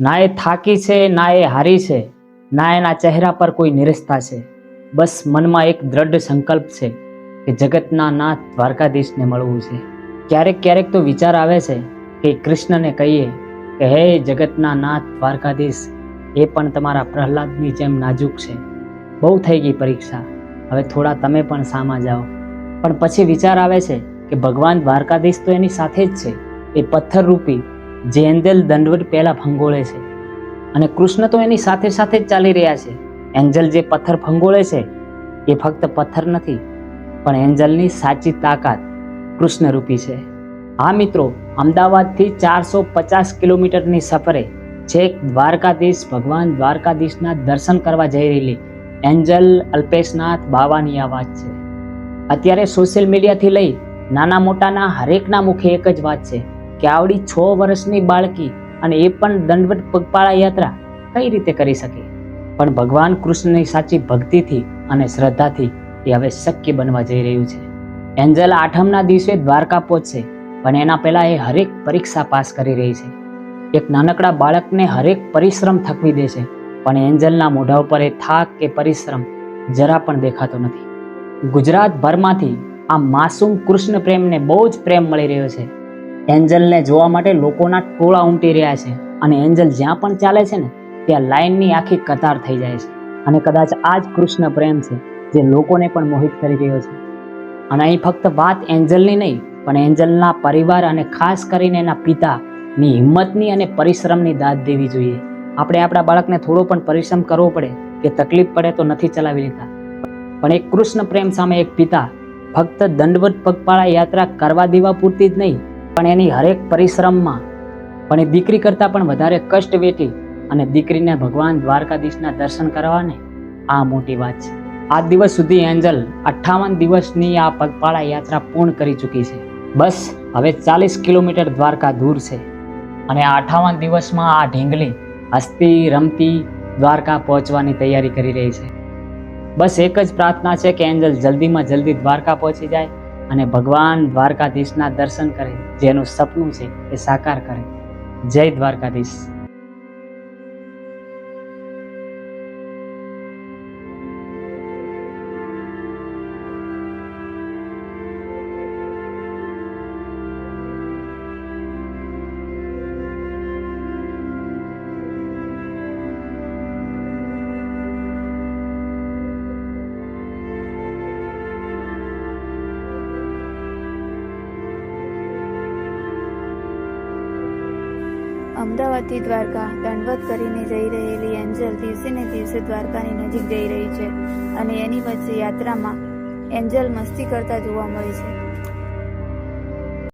ના એ થાકી છે, ના એ હારી છે, ના એના ચહેરા પર કોઈ નિરસ્તા છે. બસ મનમાં એક દ્રઢ સંકલ્પ છે કે જગતના નાથ દ્વારકાધીશને મળવું છે. ક્યારેક ક્યારેક તો વિચાર આવે છે કે કૃષ્ણને કહીએ કે, હે જગતના નાથ દ્વારકાધીશ, એ પણ તમારા પ્રહલાદની જેમ નાજુક છે. બહુ થઈ ગઈ પરીક્ષા. હવે થોડા તમે પણ સામા જાઓ. પણ પછી વિચાર આવે છે કે ભગવાન દ્વારકાધીશ તો એની સાથે જ છે. એ પથ્થરરૂપી એન્જલ દંડવટ પહેલાં ફંગોળે છે. અને કૃષ્ણ તો એની સાથે સાથે જ ચાલી રહ્યા છે. એન્જલ જે પથ્થર ફંગોળે છે, એ ફક્ત પથ્થર નથી, પણ એન્જલની સાચી તાકાત કૃષ્ણરૂપી છે. હા મિત્રો, અમદાવાદથી ચારસો પચાસ કિલોમીટરની સફરે છેક દ્વારકાધીશ ભગવાન દ્વારકાધીશના દર્શન કરવા જઈ રહેલી એન્જલ અલ્પેશનાથ બાવાની આ વાત છે. અત્યારે સોશિયલ મીડિયાથી લઈ નાના મોટાના હરેકના મુખે એક જ વાત છે. કે આવડી છ વર્ષની બાળકી અને એ પણ દંડવત પગપાળા યાત્રા કઈ રીતે કરી શકે? પણ ભગવાન કૃષ્ણની સાચી ભક્તિથી અને શ્રદ્ધાથી એ હવે શક્ય બનવા જઈ રહ્યું છે. એન્જલ આઠમના દિવસે દ્વારકા પહોંચશે, પણ એના પહેલા એ હરેક પરીક્ષા પાસ કરી રહી છે. એક નાનકડા બાળકને હરેક પરિશ્રમ થકવી દે છે, પણ એન્જલના મોઢા ઉપર એ થાક કે પરિશ્રમ જરા પણ દેખાતો નથી. ગુજરાતભરમાંથી આ માસૂમ કૃષ્ણ પ્રેમને બહુ જ પ્રેમ મળી રહ્યો છે. એન્જલને જોવા માટે લોકોના ટોળા ઉમટી રહ્યા છે અને એન્જલ જ્યાં પણ ચાલે છે ને, ત્યાં લાઈનની આખી કતાર થઈ જાય છે. અને કદાચ આ જ કૃષ્ણ પ્રેમ છે જે લોકોને પણ મોહિત કરી રહ્યો છે. અને અહીં ફક્ત વાત એન્જલની નહીં, પણ એન્જલના પરિવાર અને ખાસ કરીને એના પિતાની હિંમતની અને પરિશ્રમની દાદ દેવી જોઈએ. આપણે આપણા બાળકને થોડો પણ પરિશ્રમ કરવો પડે કે તકલીફ પડે તો નથી ચલાવી લેતા. પણ એક કૃષ્ણ પ્રેમ સામે એક પિતા ફક્ત દંડવત પગપાળા યાત્રા કરવા દેવા પૂરતી જ નહીં પણ એની હરેક પરિશ્રમમાં પણ એ દીકરી કરતાં પણ વધારે કષ્ટ વેઠી અને દીકરીને ભગવાન દ્વારકાધીશના દર્શન કરવાને આ મોટી વાત છે. આ દિવસ સુધી એન્જલ અઠ્ઠાવન દિવસની આ પગપાળા યાત્રા પૂર્ણ કરી ચૂકી છે. બસ, હવે ચાલીસ કિલોમીટર દ્વારકા દૂર છે. અને આ અઠાવન દિવસમાં આ ઢીંગલી હસતી રમતી દ્વારકા પહોંચવાની તૈયારી કરી રહી છે. બસ એક જ પ્રાર્થના છે કે એન્જલ જલ્દીમાં જલ્દી દ્વારકા પહોંચી જાય અને ભગવાન દ્વારકાધીશના દર્શન કરે જેનું સપનું છે એ સાકાર કરે. જય દ્વારકાધીશ. અમદાવાદથી દ્વારકા દંડવત કરીને જઈ રહેલી એન્જલ દિવસે ને દિવસે દ્વારકાની નજીક જઈ રહી છે અને એની વચ્ચે યાત્રામાં એન્જલ મસ્તી કરતા જોવા મળે છે.